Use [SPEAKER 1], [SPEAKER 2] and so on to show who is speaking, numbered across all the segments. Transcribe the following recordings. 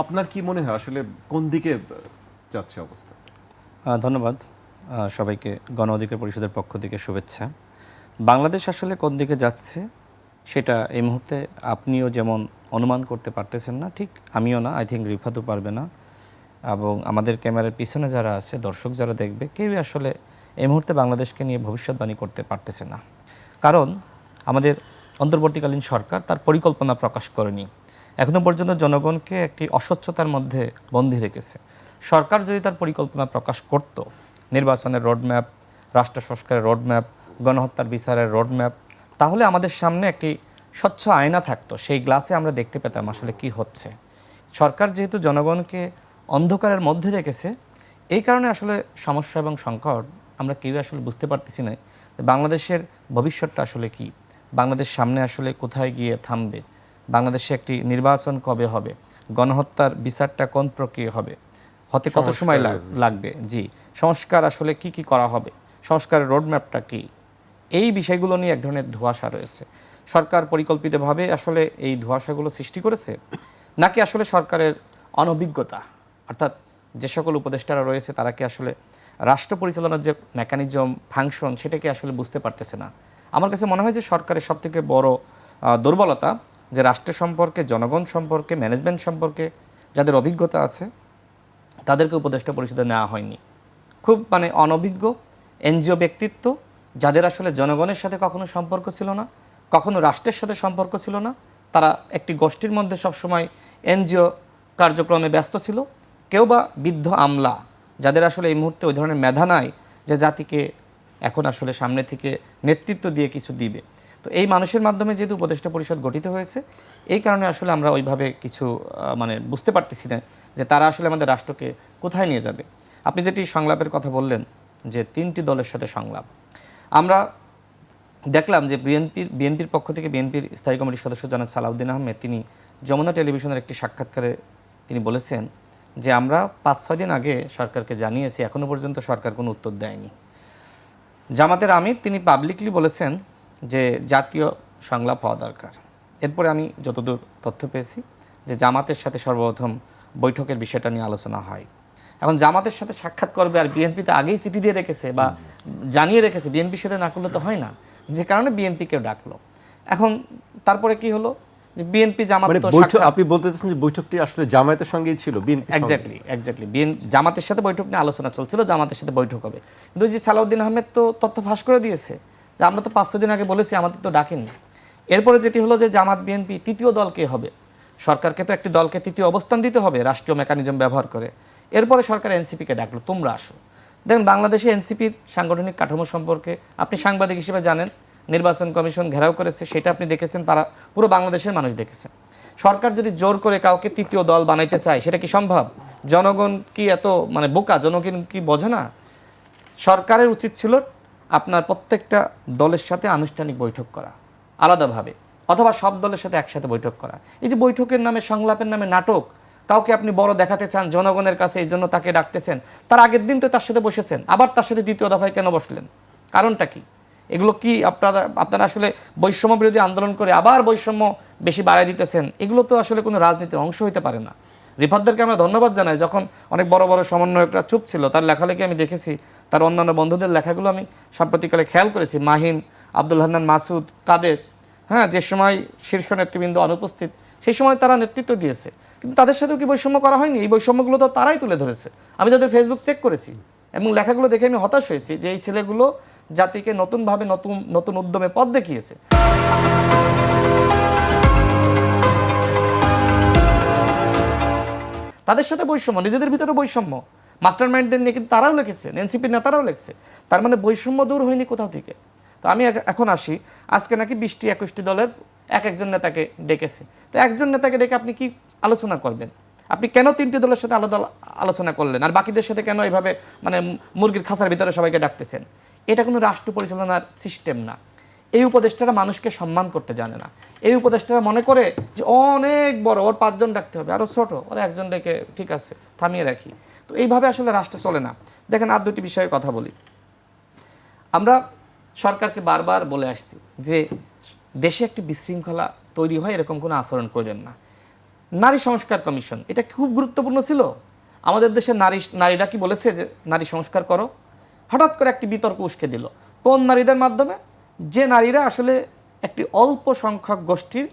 [SPEAKER 1] আপনার কি মনে হয় আসলে কোন দিকে যাচ্ছে অবস্থা?
[SPEAKER 2] ধন্যবাদ। সবাইকে গণ অধিকার পরিষদের পক্ষ থেকে শুভেচ্ছা। বাংলাদেশ আসলে কোন দিকে যাচ্ছে সেটা এই মুহূর্তে আপনিও যেমন অনুমান করতে পারতেছেন না, ঠিক আমিও না আই থিঙ্ক রিফাতও পারবে না। এবং আমাদের ক্যামেরার পিছনে যারা আছে, দর্শক যারা দেখবে কেউই আসলে এই মুহূর্তে বাংলাদেশকে নিয়ে ভবিষ্যৎবাণী করতে পারতেছে না। কারণ আমাদের অন্তর্বর্তীকালীন সরকার তার পরিকল্পনা প্রকাশ করেনি। এখনও পর্যন্ত জনগণকে একটি অস্বচ্ছতার মধ্যে বন্দী রেখেছে। সরকার যদি তার পরিকল্পনা প্রকাশ করত, নির্বাচনের রোডম্যাপ, রাষ্ট্র সংস্কারের রোডম্যাপ, গণহত্যার বিচারের রোডম্যাপ, তাহলে আমাদের সামনে একটি স্বচ্ছ আয়না থাকতো। সেই গ্লাসে আমরা দেখতে পেতাম আসলে কি হচ্ছে। সরকার যেহেতু জনগণকে অন্ধকারের মধ্যে রেখেছে, এই কারণে আসলে সমস্যা এবং সংকট আমরা কেউ আসলে বুঝতে পারতেছি না বাংলাদেশের ভবিষ্যৎটা আসলে কি। বাংলাদেশ সামনে আসলে কোথায় গিয়ে থামবে? বাংলাদেশে একটি নির্বাচন কবে হবে? গণহত্যার বিচারটা কোন প্রক্রিয়া হবে? হতে কত সময় লাগ- লাগবে? জি। সংস্কার আসলে কি কি করা হবে? সংস্কারের রোডম্যাপটা কি? এই বিষয়গুলো নিয়ে এক ধরনের ধোঁয়াশা রয়েছে। সরকার পরিকল্পিতভাবে আসলে এই ধোঁয়াশাগুলো সৃষ্টি করেছে? নাকি আসলে সরকারের অনভিজ্ঞতা? অর্থাৎ যে সকল উপদেষ্টারা রয়েছে তারা কি আসলে রাষ্ট্র পরিচালনার যে মেকানিজম ফাংশন সেটাকে আসলে বুঝতে পারতেছে না? আমার কাছে মনে হয় যে সরকারের সবথেকে বড় দুর্বলতা যে রাষ্ট্র সম্পর্কে, জনগণ সম্পর্কে ম্যানেজমেন্ট সম্পর্কে যাদের অভিজ্ঞতা আছে, তাদেরকে উপদেষ্টা পরিষদে নেওয়া হয়নি। খুব মানে অনভিজ্ঞ এনজিও ব্যক্তিত্ব যাদের আসলে জনগণের সাথে কখনো সম্পর্ক ছিল না, কখনো রাষ্ট্রের সাথে সম্পর্ক ছিল না, তারা একটি গোষ্ঠীর মধ্যে সবসময় এনজিও কার্যক্রমে ব্যস্ত ছিল। কেউ বা বৃদ্ধ আমলা যাদের আসলে এই মুহূর্তে ওই ধরনের মেধা নাই যে জাতিকে এখন আসলে সামনে থেকে নেতৃত্ব দিয়ে কিছু দিবে। তো এই মানুষের মাধ্যমে যেহেতু উপদেষ্টা পরিষদ গঠিত হয়েছে, এই কারণে আসলে আমরা ওইভাবে কিছু মানে বুঝতে পারতেছি না যে তারা আসলে আমাদের রাষ্ট্রকে কোথায় নিয়ে যাবে। আপনি যেটি সংলাপের কথা বললেন যে তিনটি দলের সাথে সংলাপ, আমরা দেখলাম যে বিএনপির বিএনপির পক্ষ থেকে বিএনপির স্থায়ী কমিটির সদস্য জনাব সালাউদ্দিন আহমেদ, তিনি যমুনা টেলিভিশনের একটি সাক্ষাৎকারে তিনি বলেছেন যে আমরা পাঁচ, ছয় দিন আগে সরকারকে জানিয়েছি এখনও পর্যন্ত সরকার কোনো উত্তর দেয়নি। জামাতের আমির তিনি পাবলিকলি বলেছেন যে জাতীয় সংলাপ হওয়া দরকার। এরপরে আমি যতদূর তথ্য পেয়েছি যে জামাতের সাথে সর্বপ্রথম বৈঠকের বিষয়টা নিয়ে আলোচনা হয়। এখন জামাতের সাথে সাক্ষাৎ করবে আর বিএনপি তো আগেই চিঠি দিয়ে রেখেছে বা জানিয়ে রেখেছে বিএনপির সাথে না করলে তো হয় না। যে কারণে বিএনপিকে ডাকলো। এখন তারপরে কি হলো? যে বিএনপি জামাত
[SPEAKER 1] মানে আপনি বলতে চাচ্ছেন যে বৈঠকটি আসলে জামায়াতের সঙ্গেই ছিল বিএনপি
[SPEAKER 2] এক্স্যাক্টলি এক্স্যাক্টলি বিএন জামাতের সাথে বৈঠক নিয়ে আলোচনা চলছিল জামাতের সাথে বৈঠক হবে। কিন্তু যে সালাউদ্দিন আহমেদ তো তথ্য ফাঁস করে দিয়েছে। যে আমরা তো পাঁচশো দিন আগে বলেছি, আমাদের তো ডাকেনি। এরপরে যেটি হলো যে জামাত, বিএনপি তৃতীয় দল কে হবে? সরকারকে তো একটি দলকে তৃতীয় অবস্থান দিতে হবে, রাষ্ট্রীয় মেকানিজম ব্যবহার করে। এরপরে সরকার এনসিপিকে ডাকলো, তোমরা আসো। দেখেন, বাংলাদেশে এনসিপির সাংগঠনিক কাঠামো সম্পর্কে আপনি সাংবাদিক হিসেবে জানেন, নির্বাচন কমিশন ঘেরাও করেছে, সেটা আপনি দেখেছেন, তারা পুরো বাংলাদেশের মানুষ দেখেছে। সরকার যদি জোর করে কাউকে তৃতীয় দল বানাইতে চায়, সেটা কি সম্ভব? জনগণ কি এত মানে বোকা? জনগণ কি বোঝে না? সরকারের উচিত ছিল আপনার প্রত্যেকটা দলের সাথে আনুষ্ঠানিক বৈঠক করা, আলাদাভাবে, অথবা সব দলের সাথে একসাথে বৈঠক করা। এই যে বৈঠকের নামে, সংলাপের নামে নাটক, কাউকে আপনি বড় দেখাতে চান, জনগণের কাছে এই জন্য তাকে ডাকতেছেন, তার আগের দিন তো তার সাথে বসেছেন, আবার তার সাথে দ্বিতীয় দফায় কেন বসলেন? কারণটা কি? এগুলো কি আপনারা আপনারা আসলে বৈষম্য বিরোধী আন্দোলন করে আবার বৈষম্য বেশি বাড়ায় দিতেছেন? এগুলো তো আসলে কোনো রাজনীতির অংশ হতে পারে না। রিফাতদেরকে আমরা ধন্যবাদ জানাই। যখন অনেক বড় বড় সমন্বয়করা চুপ ছিল, তার লেখালেখি আমি দেখেছি, তার অন্যান্য বন্ধুদের লেখাগুলো আমি সাম্প্রতিককালে খেয়াল করেছি। মাহিন, আব্দুল হান্নান, মাসুদ, কাদের হ্যাঁ যে সময় শীর্ষ নেতৃবৃন্দ অনুপস্থিত, সেই সময় তারা নেতৃত্ব দিয়েছে। কিন্তু তাদের সাথেও কি বৈষম্য করা হয়নি? এই বৈষম্যগুলো তো তারাই তুলে ধরেছে। আমি তাদের ফেসবুক চেক করেছি এবং লেখাগুলো দেখে আমি হতাশ হয়েছি যে এই ছেলেগুলো জাতিকে নতুনভাবে নতুন নতুন উদ্যমে পথ দেখিয়েছে। তাদের সাথে বৈষম্য, নিজেদের ভিতরে বৈষম্য। মাস্টার মাইন্ডদের নিয়ে কিন্তু তারাও লিখেছে, এনসিপির নেতারাও লিখছে। তার মানে বৈষম্য দূর হয়নি কোথাও থেকে। তো আমি এখন আসি, আজকে নাকি বিশটি একুশটি দলের এক একজন নেতাকে ডেকেছে। তো একজন নেতাকে ডেকে আপনি কি আলোচনা করবেন? আপনি কেন তিনটি দলের সাথে আলাদা আলোচনা করলেন? আর বাকিদের সাথে কেন এইভাবে মানে মুরগির খাঁচার ভিতরে সবাইকে ডাকতেছেন? এটা কোনো রাষ্ট্র পরিচালনার সিস্টেম না। এই উপদেষ্টারা মানুষকে সম্মান করতে জানে না। এই উপদেষ্টারা মনে করে যে অনেক বড়, ওর পাঁচজন ডাকতে হবে আরও ছোট, ওর একজন ডেকে ঠিক আছে, থামিয়ে রাখি। তো এইভাবে আসলে রাষ্ট্র চলে না। দেখেন, আর দুটি বিষয়ে কথা বলি। আমরা সরকারকে বারবার বলে আসছি যে দেশে একটি বিশৃঙ্খলা তৈরি হয়, এরকম কোনো আচরণ করেন না। নারী সংস্কার কমিশন, এটা খুব গুরুত্বপূর্ণ ছিল। আমাদের দেশের নারী, নারীরা কি বলেছে যে, নারী সংস্কার করো। হঠাৎ করে একটি বিতর্ক উস্কে দিল। কোন নারীদের মাধ্যমে? যে নারীরা আসলে একটি অল্প সংখ্যক গোষ্ঠীর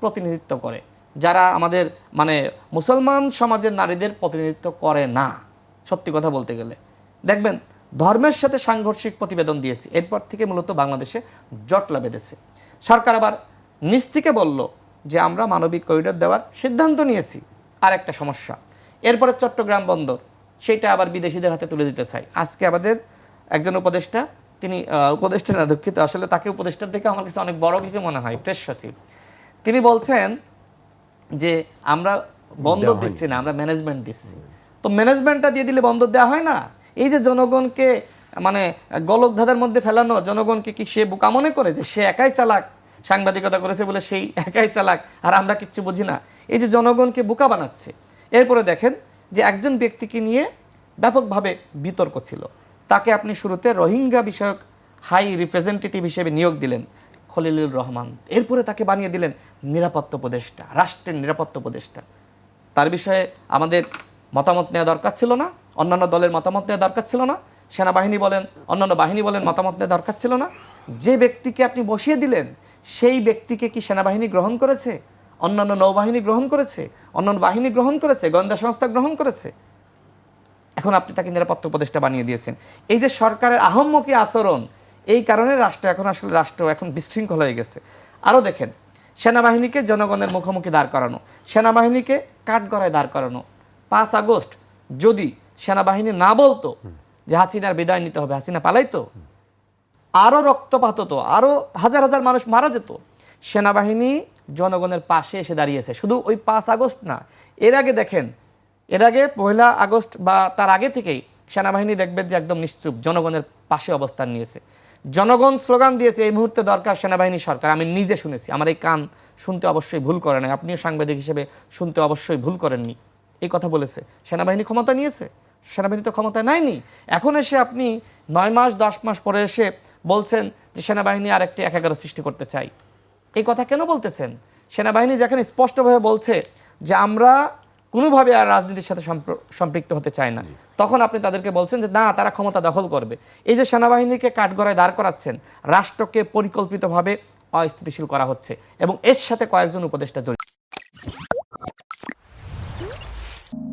[SPEAKER 2] প্রতিনিধিত্ব করে, যারা আমাদের মানে মুসলমান সমাজের নারীদের প্রতিনিধিত্ব করে না, সত্যি কথা বলতে গেলে। দেখবেন, ধর্মের সাথে সাংঘর্ষিক প্রতিবেদন দিয়েছি, এরপর থেকে মূলত বাংলাদেশে জটলা বেঁধেছে। সরকার আবার নিচ থেকে বলল যে, আমরা মানবিক করিডোর দেওয়ার সিদ্ধান্ত নিয়েছি। আর একটা সমস্যা, এরপরে চট্টগ্রাম বন্দর সেইটা আবার বিদেশিদের হাতে তুলে দিতে চাই আজকে আমাদের একজন উপদেষ্টা তিনি উপদেষ্টা না দুঃখিত আসলে তাকে উপদেষ্টার থেকে আমার কাছে অনেক বড় কিছু মনে হয় প্রেস সচিব। তিনি বলছেন যে আমরা বন্দর দিচ্ছি না আমরা ম্যানেজমেন্ট দিচ্ছি। তো ম্যানেজমেন্টটা দিয়ে দিলে বন্দর দেওয়া হয় না? এই যে জনগণকে মানে গলক ধাঁধার মধ্যে ফেলানো জনগণকে কি সে বোকা মনে করে যে সে একাই চালাক সাংবাদিকতা করেছে বলে সেই একাই চালাক আর আমরা কিচ্ছু বুঝি না? এই যে জনগণকে বোকা বানাচ্ছে। এরপরে দেখেন যে একজন ব্যক্তিকে নিয়ে ব্যাপকভাবে বিতর্ক ছিল। তাকে আপনি শুরুতে রোহিঙ্গা বিষয়ক হাই রিপ্রেজেন্টেটিভ হিসেবে নিয়োগ দিলেন, খলিলুর রহমান। এরপরে তাকে বানিয়ে দিলেন নিরাপত্তা উপদেষ্টা, রাষ্ট্রের নিরাপত্তা উপদেষ্টা। তার বিষয়ে আমাদের মতামত নেওয়া দরকার ছিল না, অন্যান্য দলের মতামত নেওয়া দরকার ছিল না, সেনাবাহিনী বলেন, অন্যান্য বাহিনী বলেন মতামত নেওয়া দরকার ছিল না। যে ব্যক্তিকে আপনি বসিয়ে দিলেন, সেই ব্যক্তিকে কি সেনাবাহিনী গ্রহণ করেছে? অন্যান্য নৌবাহিনী গ্রহণ করেছে? অন্যান্য বাহিনী গ্রহণ করেছে? গোয়েন্দা সংস্থা গ্রহণ করেছে? এখন আপনি তাকে নিরাপত্তা উপদেষ্টা বানিয়ে দিয়েছেন। এই যে সরকারের আহম্মকি আচরণ, এই কারণে রাষ্ট্র এখন আসলে রাষ্ট্র এখন বিশৃঙ্খল হয়ে গেছে। আরও দেখেন, সেনাবাহিনীকে জনগণের মুখোমুখি দাঁড় করানো, সেনাবাহিনীকে কাঠগড়ায় দাঁড় করানো। পাঁচ আগস্ট, যদি সেনাবাহিনী না বলতো যে হাসিনার বিদায় নিতে হবে, হাসিনা পালাইতো, আরও রক্তপাত হতো, আরও হাজার হাজার মানুষ মারা যেত, সেনাবাহিনী জনগণের পাশে এসে দাঁড়িয়েছে। শুধু ওই পাঁচ আগস্ট না, এর আগে দেখেন এর আগে পয়লা আগস্ট বা তার আগে থেকেই সেনাবাহিনী দেখবেন যে একদম নিশ্চুপ, জনগণের পাশে অবস্থান নিয়েছে। জনগণ স্লোগান দিয়েছে, এই মুহূর্তে দরকার সেনাবাহিনী সরকার। আমি নিজে শুনেছি, আমার এই কান শুনতে অবশ্যই ভুল করে নাই। আপনিও সাংবাদিক হিসেবে শুনতে অবশ্যই ভুল করেননি। এই কথা বলেছে। সেনাবাহিনী ক্ষমতা নিয়েছে? সেনাবাহিনী তো ক্ষমতায় নেয়নি। এখন এসে আপনি নয় মাস, দশ মাস পরে এসে বলছেন যে সেনাবাহিনী আরেকটি এক এগারো সৃষ্টি করতে চাই। এই কথা কেন বলতেছেন? সেনাবাহিনী যেখানে স্পষ্টভাবে বলছে যে আমরা কোনোভাবে আর রাজনীতির সাথে সম্পৃক্ত হতে চায় না। তখন আপনি তাদেরকে বলছেন যে না তারা ক্ষমতা দখল করবে। এই যে সেনাবাহিনীকে কাঠগড়ায় দাঁড় করাচ্ছেন রাষ্ট্রকে পরিকল্পিতভাবে অস্থিতিশীল করা হচ্ছে এবং এর সাথে কয়েকজন উপদেষ্টা জড়িত।